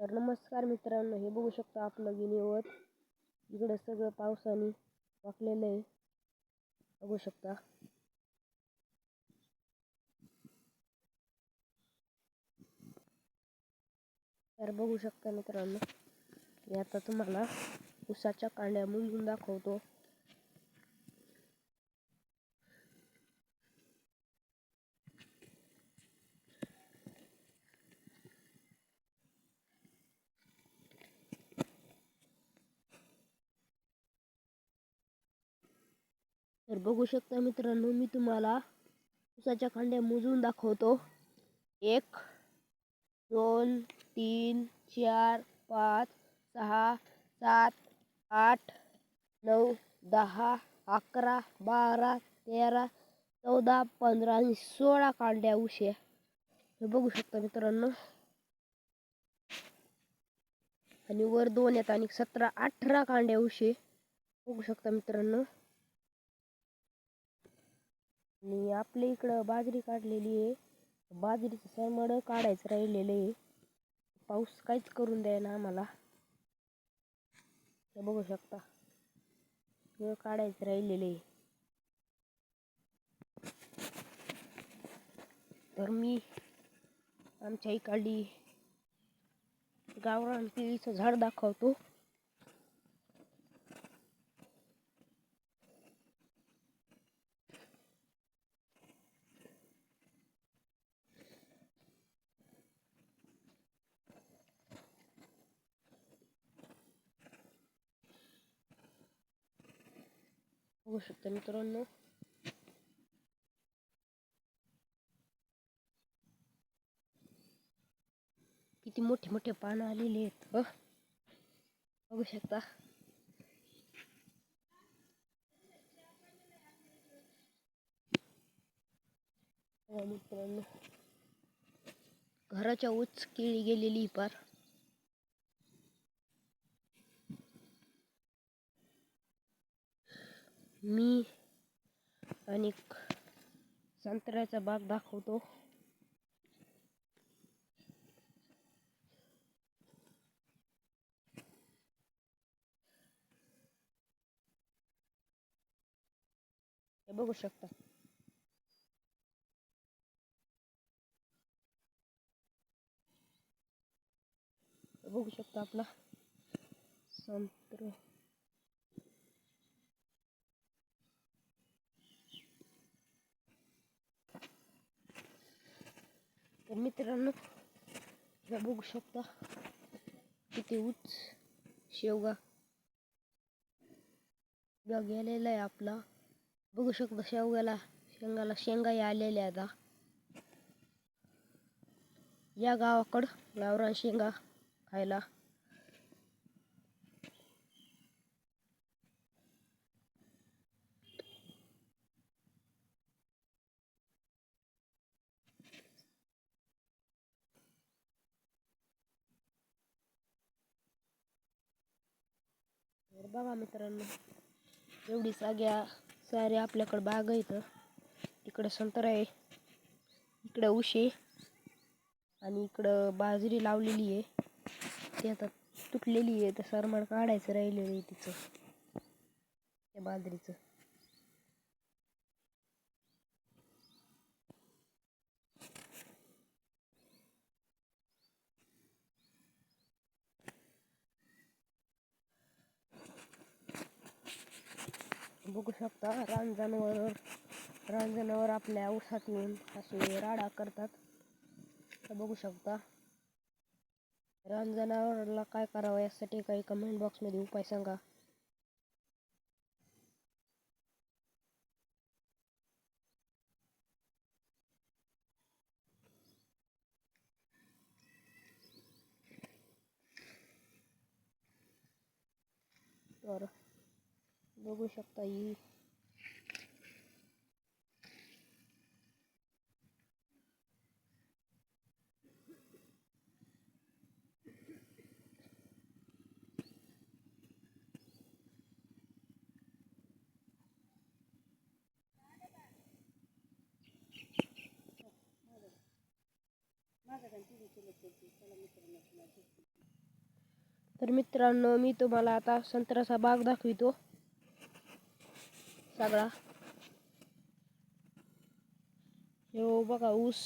तर नमस्कार मित्रांनो हे बघू शकता आपलं गिनीवत इकडं सगळं पावसाने वाकलेलं आहे. बघू शकता. तर बघू शकता मित्रांनो मी आता तुम्हाला उसाच्या कांड्या मुंजून दाखवतो. तर बघू शकता मित्रांनो मी तुम्हाला उसाच्या खांड्या मोजून दाखवतो. एक दोन तीन चार पाच सहा सात आठ नऊ दहा अकरा बारा तेरा चौदा पंधरा आणि सोळा कांड्या उशे. हे बघू शकता मित्रांनो. आणि वर दोन येतात आणि सतरा अठरा कांड्या उशे. बघू शकता मित्रांनो. आणि आपल्या इकडं बाजरी काढलेली आहे. बाजरीचं सरमड काढायचं राहिलेलं आहे. पाऊस काहीच करून द्यायला आम्हाला. हे बघू शकता. वेळ काढायचं राहिलेलं आहे. तर मी आमच्या इकडली गावरान पिळीचं झाड दाखवतो. बघू शकता मित्रांनो किती मोठे मोठे पानं आलेले आहेत बघू शकता. हो, मित्रांनो. घराच्या उच केळी गेलेली पार. मी आणि संत्र्याचा बाग दाखवतो. हे बघू शकता. बघू शकता आपला संत्र. तर मित्रांनो हे बघू शकता किती उच शेवगा गेलेला आहे आपला. बघू शकता शेवग्याला शेंगाला शेंगाही आलेल्या आता. या गावाकडं गावरान शेंगा खायला. बघा मित्रांनो एवढी सगळ्या सारे आपल्याकडं बाग आहेत इकडं संतरा आहे इकडं उशे आणि इकडं बाजरी लावलेली आहे. ती आता तुटलेली आहे तर सरमाड काढायचं राहिलेलं आहे तिचं त्या बाजरीचं. बघू शकता रान जनावर रान जनावर आपल्या उसात येऊन असे राडा करतात. बघू शकता रान जनावरला काय करावं यासाठी काही कमेंट बॉक्समध्ये उपाय सांगा. तर बघू शकता ही. तर मित्रांनो मी तुम्हाला आता संत्र्याचा बाग दाखवितो. सगळा. हो बघा ऊस.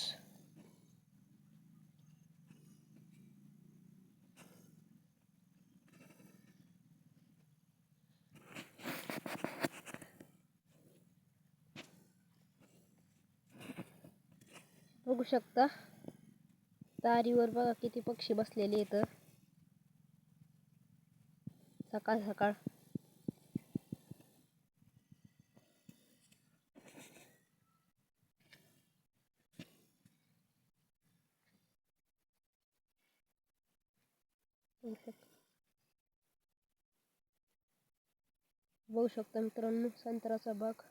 बघू शकता. तारीवर बघा किती पक्षी बसलेले आहेत सकाळ सकाळ बघू शकता मित्रांनो संत्र्याचा बाग.